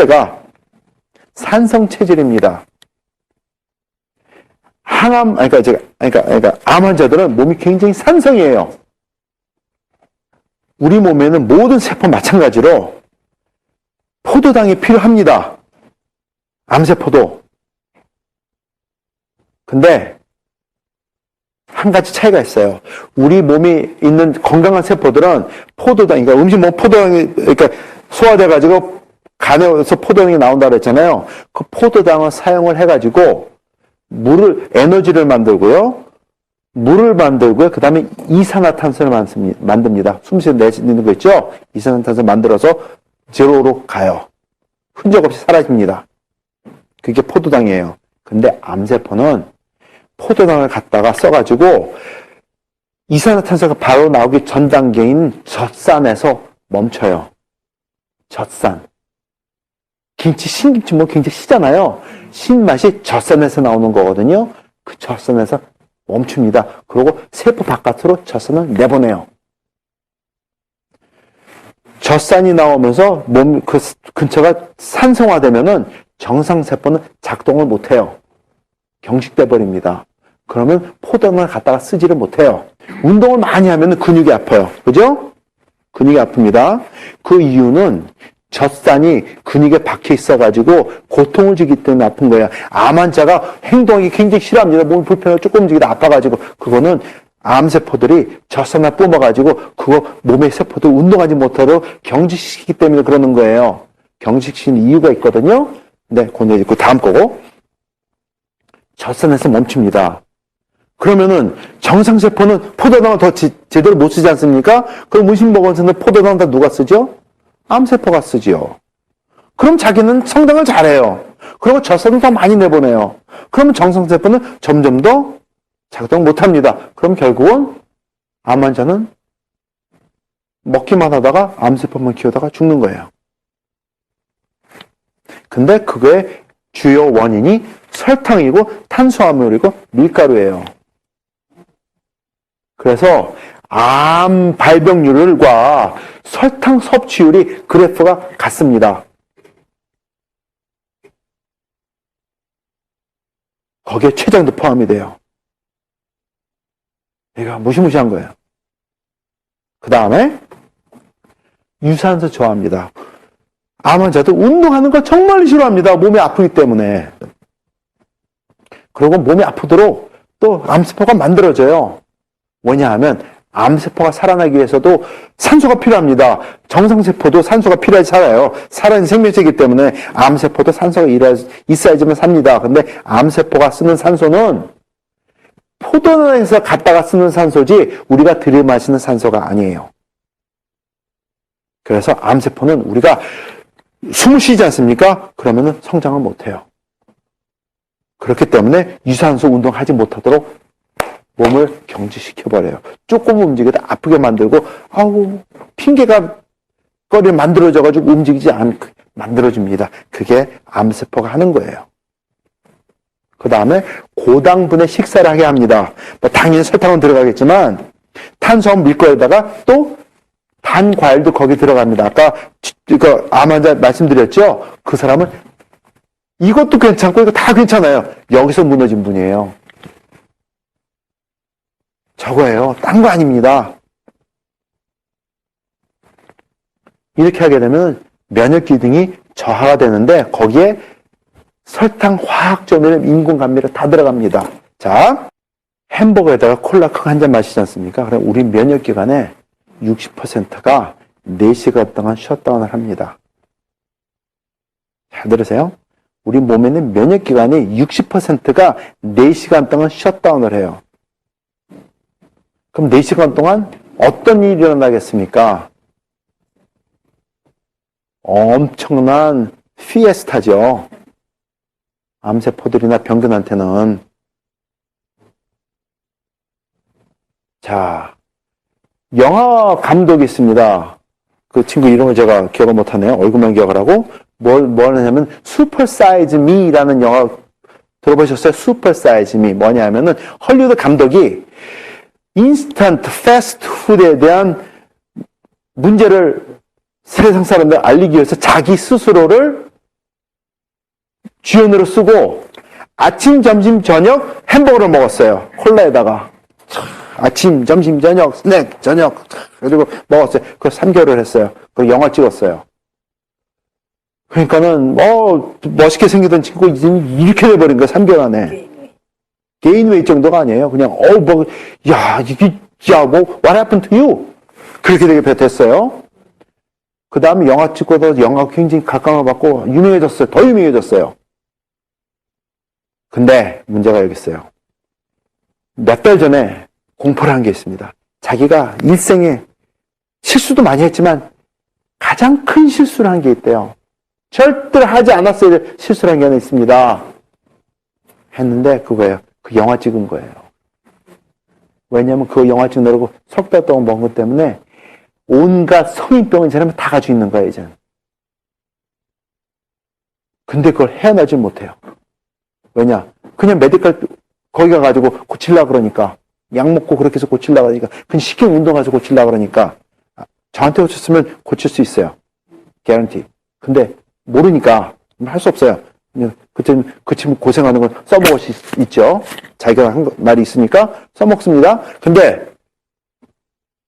첫째가 산성 체질입니다. 항암, 그러니까, 제가, 그러니까, 그러니까, 암 환자들은 몸이 굉장히 산성이에요. 우리 몸에는 모든 세포 마찬가지로 포도당이 필요합니다. 암세포도. 근데, 한 가지 차이가 있어요. 우리 몸에 있는 건강한 세포들은 포도당, 그러니까 음식 먹 포도당이, 그러니까 소화돼가지고 간에서 포도당이 나온다 그랬잖아요. 그 포도당을 사용을 해가지고 물을, 에너지를 만들고요. 물을 만들고요. 그 다음에 이산화탄소를 만듭니- 만듭니다. 숨쉬어 내쉬는 거 있죠? 이산화탄소 만들어서 제로로 가요. 흔적 없이 사라집니다. 그게 포도당이에요. 근데 암세포는 포도당을 갖다가 써가지고 이산화탄소가 바로 나오기 전 단계인 젖산에서 멈춰요. 젖산. 김치, 신김치 뭐 굉장히 시잖아요. 신맛이 젖산에서 나오는 거거든요. 그 젖산에서 멈춥니다. 그리고 세포 바깥으로 젖산을 내보내요. 젖산이 나오면서 몸 그 근처가 산성화되면은 정상 세포는 작동을 못 해요. 경직돼 버립니다. 그러면 포도당을 갖다가 쓰지를 못해요. 운동을 많이 하면 근육이 아파요. 그죠? 근육이 아픕니다. 그 이유는 젖산이 근육에 박혀 있어가지고 고통을 주기 때문에 아픈 거예요. 암 환자가 행동이 굉장히 싫어합니다. 몸이 불편하고 조금 움직이다 아파가지고 그거는 암세포들이 젖산을 뿜어가지고 그거 몸의 세포들 운동하지 못하도록 경직시키기 때문에 그러는 거예요. 경직시키는 이유가 있거든요. 네, 그건 있고 다음 거고 젖산에서 멈춥니다. 그러면은 정상세포는 포도당을 더 지- 제대로 못 쓰지 않습니까? 그럼 문신보건소는 포도당 다 누가 쓰죠? 암세포가 쓰지요. 그럼 자기는 성장을 잘해요. 그리고 젖산을 더 많이 내보내요. 그러면 정상세포는 점점 더 작동 못합니다. 그럼 결국은 암 환자는 먹기만 하다가 암세포만 키우다가 죽는 거예요. 근데 그거의 주요 원인이 설탕이고 탄수화물이고 밀가루예요. 그래서 암 발병률과 설탕 섭취율이 그래프가 같습니다. 거기에 췌장도 포함이 돼요. 얘가 무시무시한 거예요. 그 다음에 유산소 좋아합니다. 암 환자도 운동하는 거 정말 싫어합니다. 몸이 아프기 때문에. 그리고 몸이 아프도록 또 암세포가 만들어져요. 뭐냐 하면 암세포가 살아나기 위해서도 산소가 필요합니다. 정상세포도 산소가 필요해서 살아요. 살아있는 생명체이기 때문에 암세포도 산소가 있어야지만 삽니다. 근데 암세포가 쓰는 산소는 포도당에서 갖다가 쓰는 산소지 우리가 들이마시는 산소가 아니에요. 그래서 암세포는 우리가 숨을 쉬지 않습니까? 그러면은 성장을 못해요. 그렇기 때문에 유산소 운동하지 못하도록 몸을 경직시켜버려요. 조금 움직여도 아프게 만들고, 아우, 핑계가 거리 만들어져가지고 움직이지 않게 만들어줍니다. 그게 암세포가 하는 거예요. 그 다음에 고당분의 식사를 하게 합니다. 뭐 당연히 설탕은 들어가겠지만, 탄수화물 밀가루에다가 또 단 과일도 거기 들어갑니다. 아까 이거 암 환자 말씀드렸죠? 그 사람은 이것도 괜찮고 이거 다 괜찮아요. 여기서 무너진 분이에요. 저거예요. 딴 거 아닙니다. 이렇게 하게 되면 면역 기능이 저하가 되는데 거기에 설탕, 화학 조미료, 인공 감미료 다 들어갑니다. 자, 햄버거에다가 콜라 큰 한 잔 마시지 않습니까? 그럼 우리 면역 기관에 60%가 4시간 동안 셧다운을 합니다. 잘 들으세요? 우리 몸에는 면역 기관이 60%가 4시간 동안 셧다운을 해요. 그럼 4시간 동안 어떤 일이 일어나겠습니까? 엄청난 피에스타죠. 암세포들이나 병균한테는. 자, 영화 감독이 있습니다. 그 친구 이름을 제가 기억을 못하네요. 얼굴만 기억을 하고. 뭘, 뭘 하냐면, 슈퍼 사이즈 미라는 영화 들어보셨어요? 슈퍼 사이즈 미. 뭐냐 하면은, 헐리우드 감독이 인스턴트 패스트 푸드에 대한 문제를 세상 사람들 알리기 위해서 자기 스스로를 주연으로 쓰고 아침, 점심, 저녁 햄버거를 먹었어요. 콜라에다가. 차, 아침, 점심, 저녁, 스낵, 저녁. 차, 그리고 먹었어요. 그거 3개월을 했어요. 그 영화 찍었어요. 그러니까는, 뭐, 멋있게 생기던 친구 이렇게 돼버린 거야, 3개월 안에. 개인웨이 정도가 아니에요. 그냥, 어, 뭐, 야, 이게, 야, 뭐, what happened to you? 그렇게 되게 됐어요. 그 다음에 영화 찍고도 영화 굉장히 각광을 받고 유명해졌어요. 더 유명해졌어요. 근데 문제가 여기 있어요. 몇 달 전에 공포를 한 게 있습니다. 자기가 일생에 실수도 많이 했지만 가장 큰 실수를 한 게 있대요. 절대로 하지 않았어야 될 실수를 한게 하나 있습니다. 했는데 그거예요. 그 영화 찍은 거예요. 왜냐하면 그 영화 찍느라고 석 달 동안 먹은 것 때문에 온갖 성인병을 이 사람이 다 가지고 있는 거예요, 이제. 근데 그걸 헤어나지 못해요. 왜냐? 그냥 메디컬 거기 가가지고 고칠라 그러니까 약 먹고 그렇게 해서 고칠라 그러니까 그냥 쉽게 운동 가서 고칠라 그러니까 아, 저한테 오셨으면 고칠 수 있어요. 개런티. 근데 모르니까 할 수 없어요. 그냥 그때 그 친구 고생하는 건 써먹을 수 있- 있죠. 자기가 한 거- 말이 있으니까 써먹습니다. 근데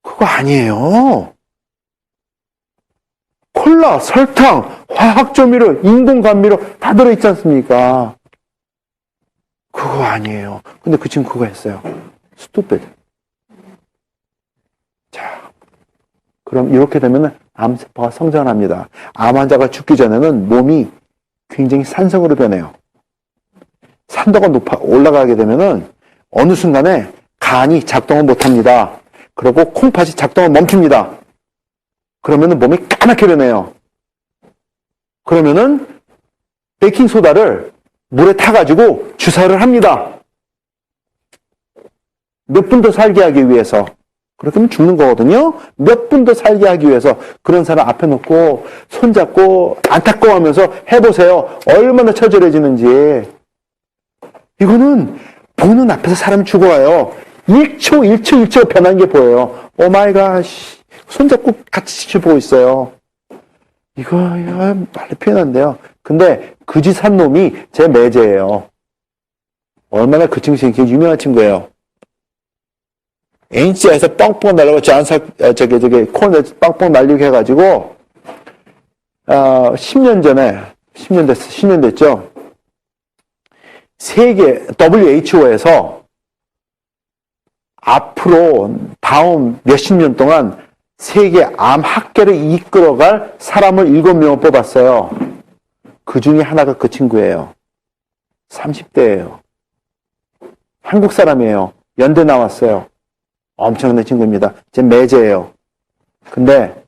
그거 아니에요. 콜라, 설탕, 화학조미료, 인공감미료 다 들어있지 않습니까? 그거 아니에요. 근데 그 친구 그거 했어요. 스투피드. 자, 그럼 이렇게 되면 암세포가 성장합니다. 암 환자가 죽기 전에는 몸이 굉장히 산성으로 변해요. 산도가 높아 올라가게 되면은 어느 순간에 간이 작동을 못합니다. 그리고 콩팥이 작동을 멈춥니다. 그러면은 몸이 까맣게 변해요. 그러면은 베이킹 소다를 물에 타가지고 주사를 합니다. 몇 분 더 살게 하기 위해서. 그렇게 하면 죽는 거거든요. 몇 분 더 살게 하기 위해서 그런 사람 앞에 놓고 손잡고 안타까워하면서 해보세요. 얼마나 처절해지는지. 이거는 보는 앞에서 사람이 죽어요. 1초, 1초, 1초 변한 게 보여요. 오 마이 갓. 손잡고 같이 지켜보고 있어요. 이거, 이거 말로 표현한데요. 근데 그 짓 한 놈이 제 매제예요. 얼마나 그 친구 되게 유명한 친구예요. NC에서 뻥뻥 날리고 저한사 저기 저기 코너에 뻥뻥 날리게 해가지고 어, 10년 전에 10년 됐 10년 됐죠. 세계 WHO에서 앞으로 다음 몇십 년 동안 세계 암 학계를 이끌어갈 사람을 일곱 명을 뽑았어요. 그 중에 하나가 그 친구예요. 30대예요. 한국 사람이에요. 연대 나왔어요. 엄청난 친구입니다. 제 매제예요. 근데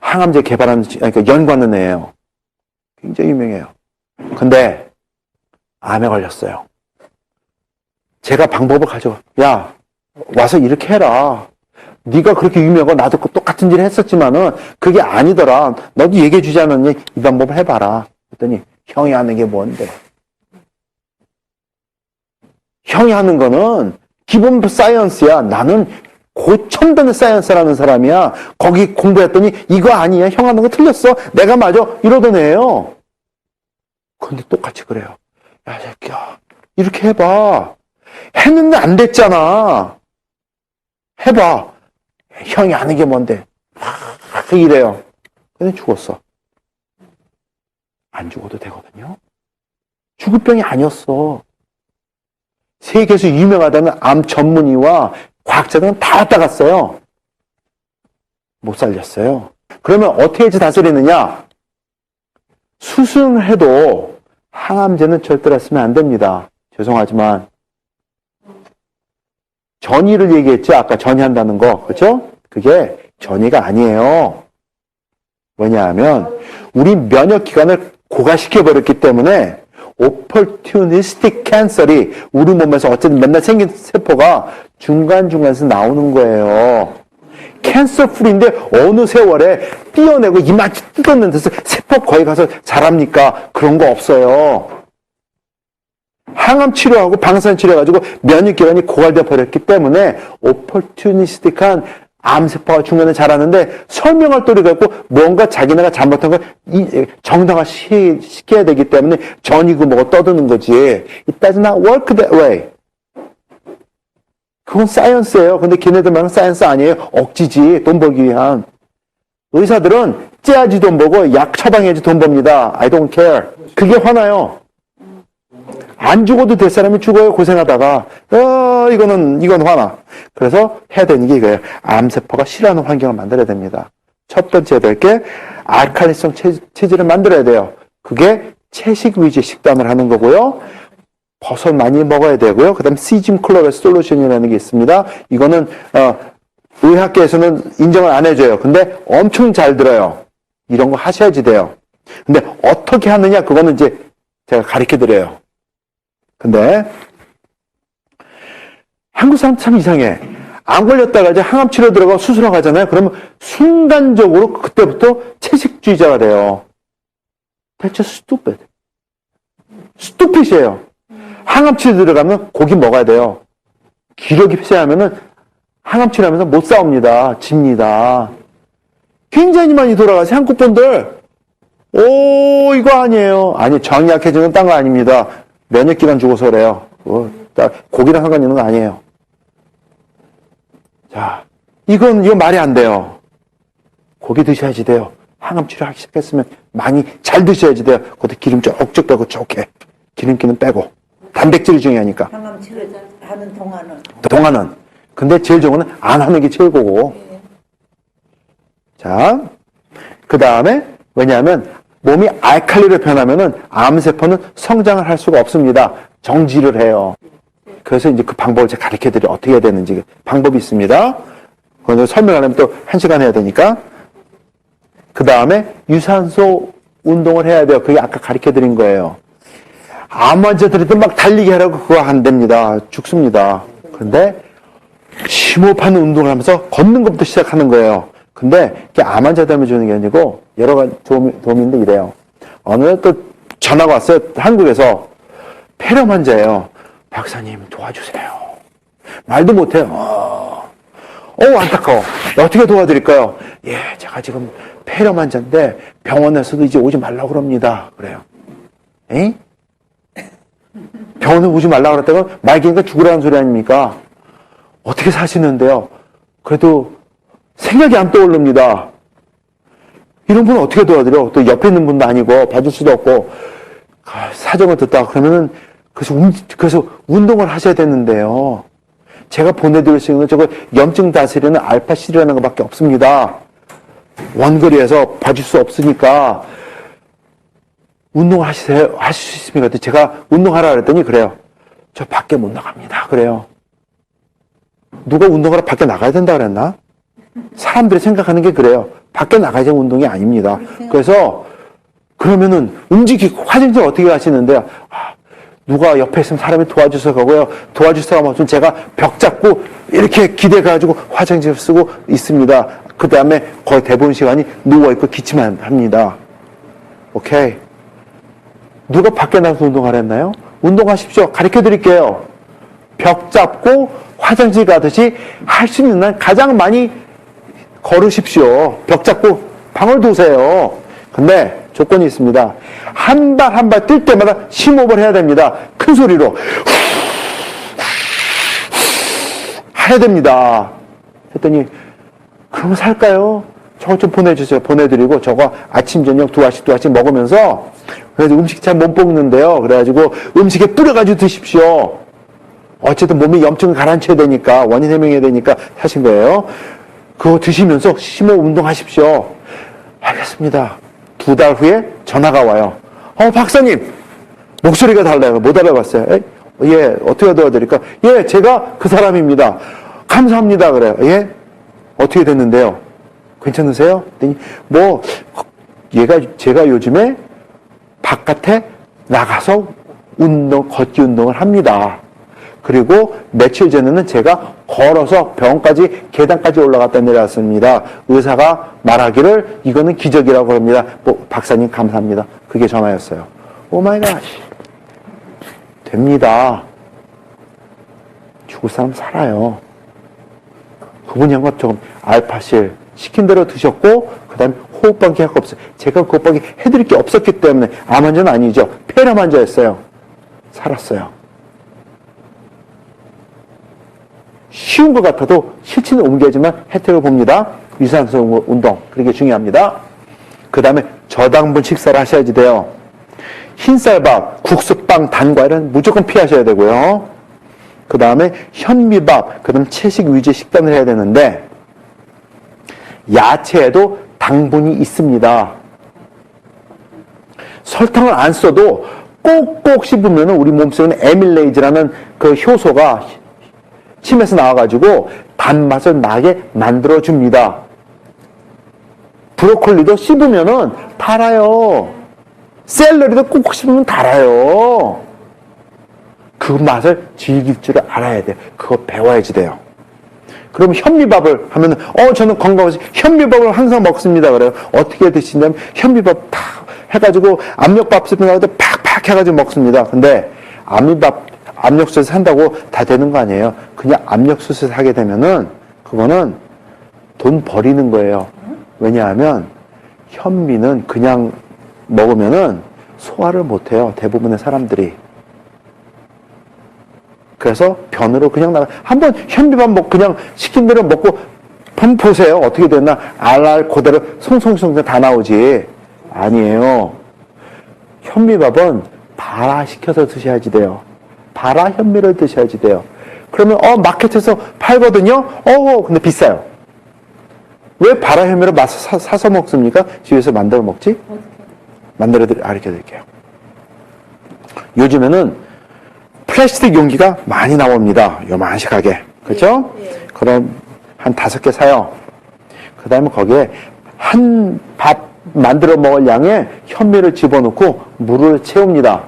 항암제 개발하는 그러니까 연구하는 애예요. 굉장히 유명해요. 근데 암에 걸렸어요. 제가 방법을 가져. 야 와서 이렇게 해라. 네가 그렇게 유명하고 나도 그 똑같은 일을 했었지만은 그게 아니더라. 너도 얘기해 주지 않았니? 이 방법을 해봐라. 그랬더니 형이 하는 게 뭔데? 형이 하는 거는 기본 사이언스야. 나는 고첨단의 사이언스라는 사람이야. 거기 공부했더니 이거 아니야. 형 하는 거 틀렸어. 내가 맞아. 이러던 애예요. 근데 똑같이 그래요. 야, 새끼야. 이렇게 해봐. 했는데 안 됐잖아. 해봐. 형이 아는 게 뭔데? 막 이래요. 근데 죽었어. 안 죽어도 되거든요. 죽을 병이 아니었어. 세계에서 유명하다는 암 전문의와 과학자들은 다 왔다 갔어요. 못 살렸어요. 그러면 어떻게 해서 다스리느냐? 수술을 해도 항암제는 절대로 쓰면 안 됩니다. 죄송하지만 전이를 얘기했죠. 아까 전이한다는 거. 그렇죠? 그게 전이가 아니에요. 왜냐하면 우리 면역 기관을 고가시켜 버렸기 때문에 opportunistic cancer이 우리 몸에서 어쨌든 맨날 생긴 세포가 중간중간에서 나오는 거예요. 캔서 풀인데 어느 세월에 띄어내고 이마치 뜯었는 데서 세포 거기 가서 자랍니까? 그런 거 없어요. 항암 치료하고 방사선 치료해가지고 면역 기관이 고갈돼 버렸기 때문에 오퍼튜니스틱한 암세포가 중간에 자라는데 설명할 도리가 없고 뭔가 자기네가 잘못한 걸 이- 정당화 시- 시켜야 되기 때문에 전이고 뭐고 떠드는 거지. It does not work that way. 그건 사이언스예요. 근데 걔네들 말은 사이언스 아니에요. 억지지. 돈 벌기 위한. 의사들은 째야지 돈 벌고 약 처방해야지 돈 법니다. I don't care. 그게 화나요. 안 죽어도 될 사람이 죽어요. 고생하다가. 어, 이거는, 이건 화나. 그래서 해야 되는 게 이거예요. 암세포가 싫어하는 환경을 만들어야 됩니다. 첫 번째 될게 알칼리성 체, 체질을 만들어야 돼요. 그게 채식 위주 식단을 하는 거고요. 버섯 많이 먹어야 되고요. 그 다음 시즘 클로레 솔루션이라는 게 있습니다. 이거는, 어, 의학계에서는 인정을 안 해줘요. 근데 엄청 잘 들어요. 이런 거 하셔야지 돼요. 근데 어떻게 하느냐, 그거는 이제 제가 가르쳐 드려요. 근데, 한국 사람 참 이상해. 안 걸렸다가 이제 항암 치료 들어가고 수술하고 가잖아요. 그러면 순간적으로 그때부터 채식주의자가 돼요. Just stupid. stupid이에요. 항암 치료 들어가면 고기 먹어야 돼요. 기력이 폐쇄하면은 항암 치료하면서 못 싸웁니다. 집니다. 굉장히 많이 돌아가세요. 한국 분들. 오, 이거 아니에요. 아니, 정이 약해지는 딴 거 아닙니다. 면역기관 죽어서 그래요. 어, 딱 고기랑 상관 있는 거 아니에요. 자, 이건, 이건 말이 안 돼요. 고기 드셔야지 돼요. 항암 치료하기 시작했으면 많이 잘 드셔야지 돼요. 그것도 기름 쪽쪽 빼고 좋게. 기름기는 빼고. 단백질이 중요하니까. 항암 치료 하는 동안은 동안은. 근데 제일 좋은 건 안 하는 게 최고고. 자, 그 다음에, 왜냐하면, 몸이 알칼리로 변하면은 암세포는 성장을 할 수가 없습니다. 정지를 해요. 그래서 이제 그 방법을 제가 가르쳐 드려 어떻게 해야 되는지 방법이 있습니다. 그건 설명하려면 또 한 시간 해야 되니까. 그 다음에 유산소 운동을 해야 돼요. 그게 아까 가르쳐 드린 거예요. 암 환자들한테 막 달리기 하라고 그거 안 됩니다. 죽습니다. 그런데 심호흡하는 운동을 하면서 걷는 것부터 시작하는 거예요. 근데 그게 암 환자들만 주는 게 아니고 여러 가지 도움, 도움인데 이래요. 어느 날 또 전화가 왔어요. 한국에서 폐렴 환자예요. 박사님 도와주세요. 말도 못해요. 어, 어 안타까워. 어떻게 도와드릴까요? 예, 제가 지금 폐렴 환자인데 병원에서도 이제 오지 말라고 그럽니다. 그래요. 에이? 병원에 오지 말라고 그랬다가 말기니까 죽으라는 소리 아닙니까? 어떻게 사시는데요? 그래도 생각이 안 떠오릅니다. 이런 분은 어떻게 도와드려? 또 옆에 있는 분도 아니고 봐줄 수도 없고 아, 사정을 듣다 그러면은 그래서 운, 그래서 운동을 하셔야 되는데요. 제가 보내드릴 수 있는 저거 염증 다스리는 알파실이라는 것밖에 없습니다. 원거리에서 봐줄 수 없으니까 운동을 하시세요. 하실 수 있습니까? 제가 운동하라 그랬더니 그래요. 저 밖에 못 나갑니다. 그래요. 누가 운동하러 밖에 나가야 된다 그랬나? 사람들이 생각하는 게 그래요. 밖에 나가야 운동이 아닙니다. 그래서 그러면은 움직이고 화장실 어떻게 가시는데요? 아, 누가 옆에 있으면 사람이 도와줘서 가고요. 도와줄 사람 없으면 제가 벽 잡고 이렇게 기대 가지고 화장실 쓰고 있습니다. 그 다음에 거의 대부분 시간이 누워 있고 기침만 합니다. 오케이. 누가 밖에 나가서 운동하랬나요? 운동하십시오. 가르쳐 드릴게요. 벽 잡고 화장실 가듯이 할 수 있는 날 가장 많이 걸으십시오. 벽 잡고 방을 도세요. 근데 조건이 있습니다. 한 발 한 발 뛸 때마다 심호흡을 해야 됩니다. 큰 소리로. 해야 됩니다. 했더니, 그러면 살까요? 저거 좀 보내주세요. 보내드리고, 저거 아침, 저녁 두 알씩 두 알씩 먹으면서, 그래서 음식 잘 못 먹는데요. 그래가지고 음식에 뿌려가지고 드십시오. 어쨌든 몸에 염증을 가라앉혀야 되니까, 원인 해명해야 되니까 하신 거예요. 그거 드시면서 심호 운동하십시오. 알겠습니다. 두 달 후에 전화가 와요. 어, 박사님! 목소리가 달라요. 못 알아봤어요. 에? 예, 어떻게 도와드릴까? 예, 제가 그 사람입니다. 감사합니다. 그래요. 예? 어떻게 됐는데요? 괜찮으세요? 뭐, 얘가, 제가 요즘에 바깥에 나가서 운동, 걷기 운동을 합니다. 그리고 며칠 전에는 제가 걸어서 병원까지 계단까지 올라갔다 내려왔습니다. 의사가 말하기를 이거는 기적이라고 합니다. 뭐, 박사님 감사합니다. 그게 전화였어요. 오 마이 갓. 됩니다. 죽을 사람 살아요. 그분이 한 것처럼 알파실 시킨 대로 드셨고 그다음에 호흡방기 할거 없어요. 제가 그 호흡방기 해드릴 게 없었기 때문에 암 환자는 아니죠. 폐렴 환자였어요. 살았어요. 쉬운 것 같아도 실천에 옮겨야지만 혜택을 봅니다. 유산소 운동 그게 중요합니다. 그 다음에 저당분 식사를 하셔야지 돼요. 흰쌀밥, 국수빵, 단과 이런 무조건 피하셔야 되고요. 그 다음에 현미밥, 그 다음 채식 위주 식단을 해야 되는데 야채에도 당분이 있습니다. 설탕을 안 써도 꼭꼭 씹으면 우리 몸속에는 에밀레이즈라는 그 효소가 침에서 나와가지고 단맛을 나게 만들어줍니다. 브로콜리도 씹으면은 달아요. 샐러리도 꼭꼭 씹으면 달아요. 그 맛을 즐길 줄 알아야 돼요. 그거 배워야지 돼요. 그럼 현미밥을 하면 어 저는 건강해서 현미밥을 항상 먹습니다 그래요 어떻게 드시냐면 현미밥 탁 해가지고 압력밥솥에 넣어서 팍팍 해가지고 먹습니다 근데 압력밥 압력솥에 산다고 다 되는 거 아니에요 그냥 압력솥에 하게 되면은 그거는 돈 버리는 거예요 왜냐하면 현미는 그냥 먹으면은 소화를 못 해요 대부분의 사람들이 그래서 변으로 그냥 나가. 한번 현미밥 먹 그냥 시킨 대로 먹고 번 보세요. 어떻게 됐나? 알알 그대로 송송송 다 나오지. 아니에요. 현미밥은 발화시켜서 드셔야지 돼요. 발화 현미를 드셔야지 돼요. 그러면 어 마켓에서 팔거든요. 어 근데 비싸요. 왜 발화 현미를 마- 사, 사서 먹습니까? 집에서 만들어 먹지? 만들어 드리, 가르쳐 드릴게요. 요즘에는 플라스틱 용기가 많이 나옵니다. 요만식하게. 그죠? 그럼 한 다섯 개 사요. 그 다음에 거기에 한 밥 만들어 먹을 양의 현미를 집어넣고 물을 채웁니다.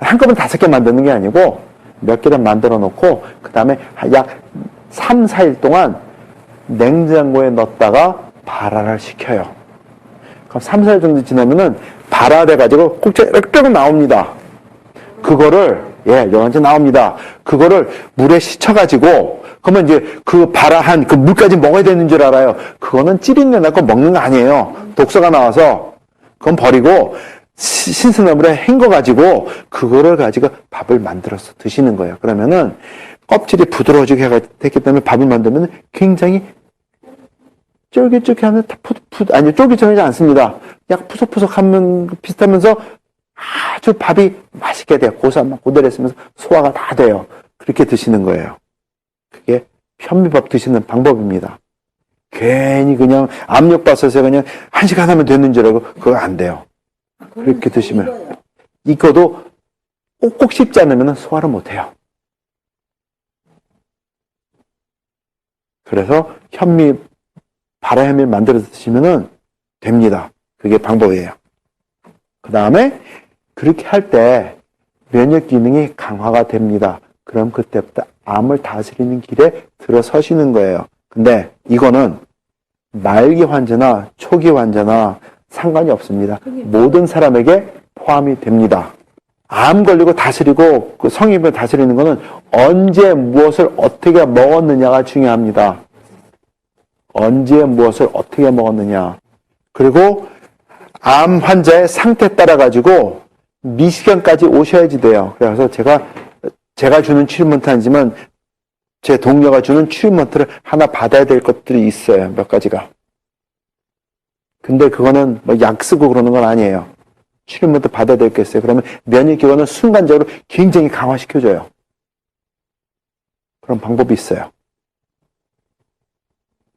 한꺼번에 다섯 개 만드는 게 아니고 몇 개를 만들어 놓고 그 다음에 약 3, 4일 동안 냉장고에 넣었다가 발화를 시켜요. 그럼 3, 4일 정도 지나면은 발화돼가지고 꼭지 이렇게 나옵니다. 그거를 예, 영한제 나옵니다. 그거를 물에 씻어가지고 그러면 이제 그 발화한 그 물까지 먹어야 되는 줄 알아요. 그거는 찌린내 나고 먹는 거 아니에요. 독소가 나와서 그건 버리고 시- 신선한 물에 헹궈 가지고 그거를 가지고 밥을 만들어서 드시는 거예요. 그러면은 껍질이 부드러워지게 됐기 때문에 밥을 만들면 굉장히 쫄깃쫄깃하면 푸드 아니 쫄깃쫄깃하지 않습니다. 약 푸석푸석하면 비슷하면서 아주 밥이 맛있게 돼요. 고소한 맛 있으면서 소화가 다 돼요. 그렇게 드시는 거예요. 그게 현미밥 드시는 방법입니다. 괜히 그냥 압력밥솥에 그냥 한 시간 하면 되는 줄 알고 그거 안 돼요. 그렇게 드시면. 이거도 꼭꼭 씹지 않으면 소화를 못 해요. 그래서 현미, 바라현미를 만들어서 드시면은 됩니다. 그게 방법이에요. 그 다음에 그렇게 할 때 면역 기능이 강화가 됩니다. 그럼 그때부터 암을 다스리는 길에 들어서시는 거예요. 근데 이거는 말기 환자나 초기 환자나 상관이 없습니다. 모든 사람에게 포함이 됩니다. 암 걸리고 다스리고 그 성인을 다스리는 거는 언제 무엇을 어떻게 먹었느냐가 중요합니다. 언제 무엇을 어떻게 먹었느냐. 그리고 암 환자의 상태 따라 가지고 미시경까지 오셔야지 돼요. 그래서 제가 제가 주는 트리트먼트 아니지만 제 동료가 주는 트리트먼트를 하나 받아야 될 것들이 있어요. 몇 가지가. 근데 그거는 뭐 약 쓰고 그러는 건 아니에요. 트리트먼트 받아야 있어요. 그러면 면역 기관을 순간적으로 굉장히 강화시켜줘요. 그런 방법이 있어요.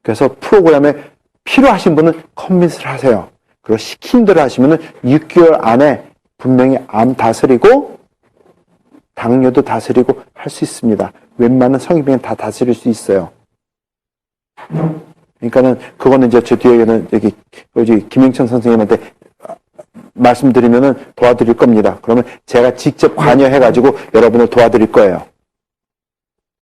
그래서 프로그램에 필요하신 분은 커밋을 하세요. 그리고 시킨 대로 하시면은 6개월 안에 분명히 암 다스리고 당뇨도 다스리고 할 수 있습니다. 웬만한 성인병은 다 다스릴 수 있어요. 그러니까는 그거는 이제 저 뒤에는 여기 여기 김영천 선생님한테 말씀드리면은 도와드릴 겁니다. 그러면 제가 직접 관여해 가지고 여러분을 도와드릴 거예요.